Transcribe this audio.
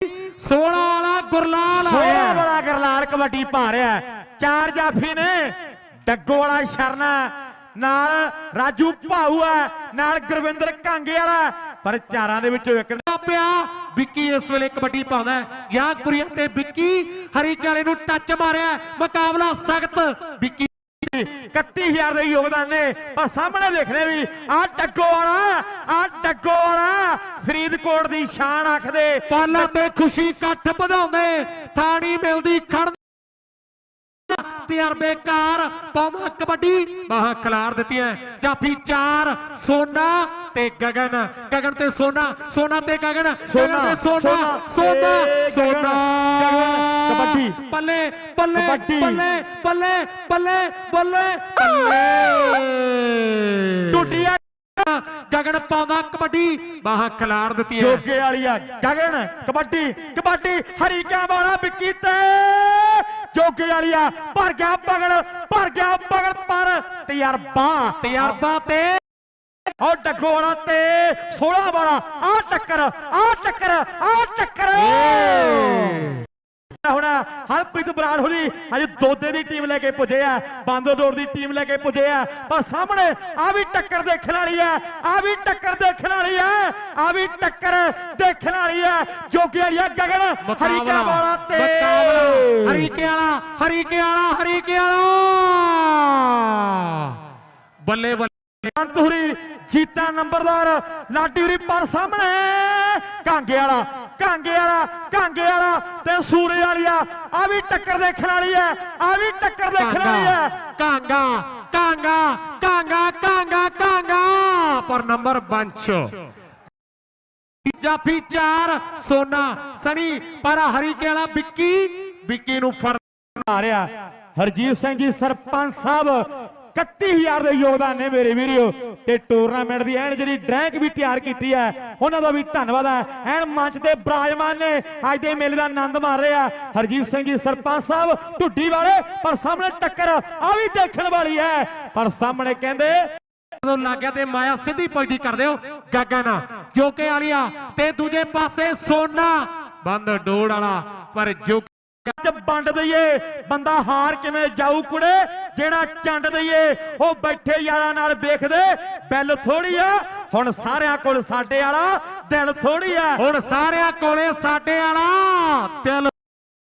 16 ਵਾਲਾ ਗੁਰਲਾਲ ਸੋਹਣਾ ਆਇਆ ਵਾਲਾ ਗਰਲਾਲ ਕਬੱਡੀ ਪਾ ਰਿਹਾ। ਚਾਰ ਜਾਫੀ ਨੇ ਡੱਗੋ ਵਾਲਾ ਸ਼ਰਨਾ ਨਾਲ ਰਾਜੂ ਭਾਊ ਹੈ ਨਾਲ ਗੁਰਵਿੰਦਰ ਕਾਂਗੇ ਵਾਲਾ ਪਰ ਚਾਰਾਂ ਦੇ ਵਿੱਚੋਂ ਇੱਕ ਪਿਆ ਵਿੱਕੀ ਇਸ ਵੇਲੇ ਕਬੱਡੀ ਪਾਉਂਦਾ ਹੈ। ਯਾਗਪੁਰੀਆ ਤੇ ਵਿੱਕੀ ਹਰੀਕਾਲੇ ਨੂੰ ਟੱਚ ਮਾਰਿਆ। ਮੁਕਾਬਲਾ ਸਖਤ ਵਿੱਕੀ 31000 ਦੇ ਯੋਗਦਾਨ ਨੇ ਪਰ ਸਾਹਮਣੇ ਦੇਖ ਵੀ ਆ ਡੱਗੋ ਵਾਲਾ ਆ ਫਰੀਦਕੋਟ ਦੀ ਸ਼ਾਨ ਆਖਦੇ ਪਾਲਾ ਤੇ ਖੁਸ਼ੀ ਇਕੱਠ ਵਧਾਉਂਦੇ ਥਾਣੀ ਮਿਲਦੀ ਖੜ ਤਜਰਬੇਕਾਰ ਪਾਉਂਦਾ ਕਬੱਡੀ ਬਾਹਾਂ ਖਿਲਾਰ ਦਿੱਤੀਆਂ। ਜਾਫੀ 4 ਸੋਨਾ ਤੇ ਗਗਨ। ਗਗਨ ਤੇ ਸੋਨਾ ਸੋਨਾ ਤੇ ਗਗਨ ਸੋਨਾ, ਤੇ ਸੋਨਾ ਸੋਨਾ, ਸੋਨਾ ਕਬੱਡੀ। ਕਬੱਡੀ। ਬੱਲੇ ਬੱਲੇ ਬੱਲੇ ਬੱਲੇ। ਬੱਲੇ ਟੁੱਟੀਆਂ ਗਗਨ ਪਾਉਂਦਾ ਕਬੱਡੀ ਬਾਹਾਂ ਖਿਲਾਰ ਦਿੱਤੀਆਂ। ਜੋਗੇ ਵਾਲੀਆ ਗਗਨ ਕਬੱਡੀ ਕਬੱਡੀ ਹਰੀਕਾ ਵਾਲਾ ਵਿੱਕੀ ਤੇ। ਜੋਗੇ ਵਾਲੀਆ ਭਰ ਗਿਆ ਬਗਲ ਭਰ ਗਿਆ ਬਗਲ ਪਰ ਤਜਰਬਾ। ਤਜਰਬਾ ਤੇ। ਔ ਡੱਗੋ ਵਾਲਾ ਤੇ 16 ਵਾਲਾ ਆ ਟੱਕਰ ਆ ਟੱਕਰ ਆ ਟੱਕਰ ਹਰਪ੍ਰੀਤ ਬਰਾੜ ਹੋਣੀ। ਅੱਜ ਦੋਦੇ ਦੀ ਟੀਮ ਲੈ ਕੇ ਪੁੱਜੇ ਆ ਬਾਂਦੋਡੋਰ ਦੀ ਟੀਮ ਲੈ ਕੇ ਪੁੱਜੇ ਆ। ਪਰ ਸਾਹਮਣੇ ਆ ਵੀ ਟੱਕਰ ਦੇਖਣ ਵਾਲੀ ਆ ਆ ਵੀ ਟੱਕਰ ਦੇਖਣ ਵਾਲੀ ਆ ਆ ਵੀ ਟੱਕਰ ਦੇਖਣ ਵਾਲੀ ਆ। ਜੋਗੇ ਵਾਲੀਆ ਗਗਨ ਹਰੀਕਾ ਵਾਲਾ ਤੇ ਹਰੀਕੇ ਵਾਲਾ ਹਰੀਕੇ ਵਾਲਾ ਹਰੀਕੇ ਵਾਲਾ। ਬੱਲੇ ਬੱਲੇ। ਅੰਤਹੁਰੀ ਜੀਤਾ ਨੰਬਰਦਾਰ ਲਾਡੀ ਹੁਰੀ ਪਰ ਸਾਹਮਣੇ। ਕਾਂਗੇ ਵਾਲਾ ਕਾਂਗੇ ਵਾਲਾ ਕਾਂਗੇ ਵਾਲਾ ਤੇ ਸੂਰੇ ਵਾਲੀਆ। ਆ ਵੀ ਟੱਕਰ ਦੇਖਣ ਵਾਲੀ ਐ, ਆ ਵੀ ਟੱਕਰ ਦੇਖਣ ਵਾਲੀ ਐ। ਕਾਂਗਾ ਕਾਂਗਾ ਕਾਂਗਾ ਕਾਂਗਾ ਕਾਂਗਾ ਪਰ ਨੰਬਰ ਬੰਚ ਜਾਫੀ 4 ਸੋਨਾ, ਸਣੀ, ਪਰ ਹਰੀਕੇ ਵਾਲਾ ਵਿੱਕੀ ਵਿੱਕੀ ਨੂੰ ਫੜ ਰਿਹਾ ਹਰਜੀਤ ਸਿੰਘ ਜੀ, ਸਰਪੰਚ ਸਾਹਿਬ 31000 ਦੇ ਯੋਗਦਾਨ ਨੇ ਮੇਰੇ ਵੀਰੋ ਤੇ ਟੂਰਨਾਮੈਂਟ ਦੀ ਐਨ ਜਿਹੜੀ ਡਰੈਂਕ ਵੀ ਤਿਆਰ ਕੀਤੀ ਹੈ, ਉਹਨਾਂ ਦਾ ਵੀ ਧੰਨਵਾਦ ਹੈ। ਐਨ ਮੰਚ ਤੇ ਬਰਾਜਮਾਨ ਨੇ ਅੱਜ ਦੇ ਮੇਲੇ ਦਾ ਆਨੰਦ ਮਾਣ ਰਹੇ ਆ। ਹਰਜੀਤ ਸਿੰਘ ਜੀ, ਸਰਪੰਚ ਸਾਹਿਬ, ਢੁੱਡੀ ਵਾਲੇ, ਪਰ ਸਾਹਮਣੇ ਟੱਕਰ ਆ ਵੀ ਦੇਖਣ ਵਾਲੀ ਹੈ। ਪਰ ਸਾਹਮਣੇ ਕਹਿੰਦੇ ਜਦੋਂ ਲੱਗ ਤੇ ਮਾਇਆ ਸਿੱਧੀ ਪਜਦੀ ਕਰ ਦਿਓ ਨਾ। ਜੋਕੇ ਵਾਲੀਆ ਤੇ ਦੂਜੇ ਪਾਸੇ ਸੋਨਾ। ਬੰਦ ਡੋੜ ਵਾਲਾ, ਪਰ ਜੋ ਚ ਵੰਡ ਦਈਏ। ਬੰਦਾ ਹਾਰ ਕਿਵੇਂ ਜਾਊ ਕੁੜੇ? ਜਿਹੜਾ ਚੰਡ ਦਈਏ, ਉਹ ਬੈਠੇ ਯਾਰਾਂ ਨਾਲ ਵੇਖਦੇ। ਬਿੱਲ ਥੋੜੀ ਆ, ਹੁਣ ਸਾਰਿਆਂ ਕੋਲ ਸਾਡੇ ਵਾਲਾ ਦਿਲ ਥੋੜੀ ਆ। ਹੁਣ ਸਾਰਿਆਂ ਕੋਲੇ ਸਾਡੇ ਵਾਲਾ ਦਿਲ